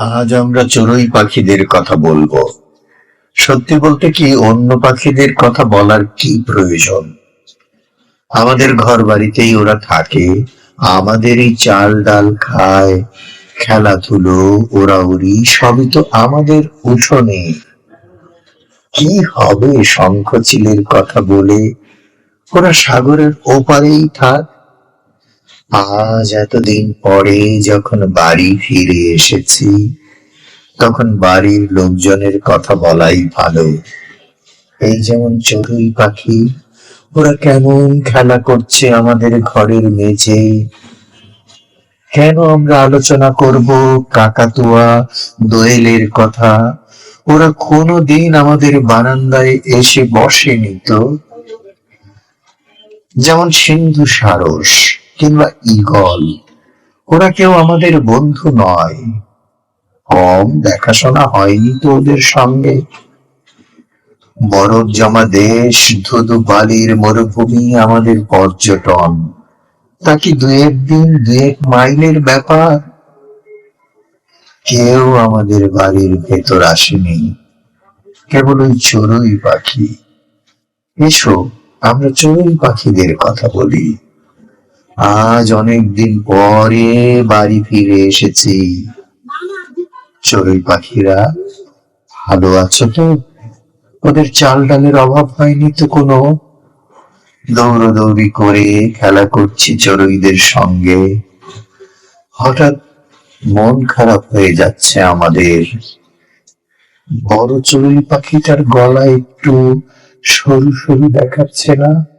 আজ আমরা চড়ুই পাখিদের কথা বলব। সত্যি বলতে কি, অন্য পাখিদের কথা বলার কি প্রয়োজন? আমাদের ঘর বাড়িতেই ওরা থাকে, আমাদেরই চাল ডাল খায়, খেলাধুলো, ওরাউরি, সবই তো আমাদের উঠোনে। কি হবে শঙ্খচিলের কথা বলে? ওরা সাগরের ওপারেই থাক আজ এতদিন পরে যখন বাড়ি ফিরে এসেছি, তখন বাড়ির লোকজনের কথা বলাই ভালো। এই যেমন চড়ুই পাখি, ওরা কেমন খেলা করছে আমাদের ঘরের মেঝে। কেন আমরা আলোচনা করব কাকাতুয়া, দোয়েলের কথা? ওরা কোনো দিন আমাদের বারান্দায় এসে বসেনি তো? যেমন সিন্ধু সারস কিংবা ইগল ওরা কেউ আমাদের বন্ধু নয়। কম দেখাশোনা হয়নি তো ওদের সঙ্গে। বরফ জমা দেশ, ধুধু বালির মরুভূমি আমাদের পর্যটন। তা কি দু একদিন দু এক মাইলের ব্যাপার? কেউ আমাদের বাড়ির ভেতর আসেনি। কেবল ওই চড়ুই পাখি। এসো, আমরা চড়ুই পাখিদের কথা বলি। আজ অনেক দিন পরে বাড়ি ফিরে এসেছি। চড়ুই পাখিরা, ভালো আছো তো? ওদের চাল ডালের অভাব হয়নি তো কোনো? দৌড়দৌড়ি করে খেলা করছি চড়ুইদের সঙ্গে। হঠাৎ মন খারাপ হয়ে যাচ্ছে আমাদের। বড় চড়ুই পাখিটার গলা একটু সরু সরু দেখাচ্ছে না?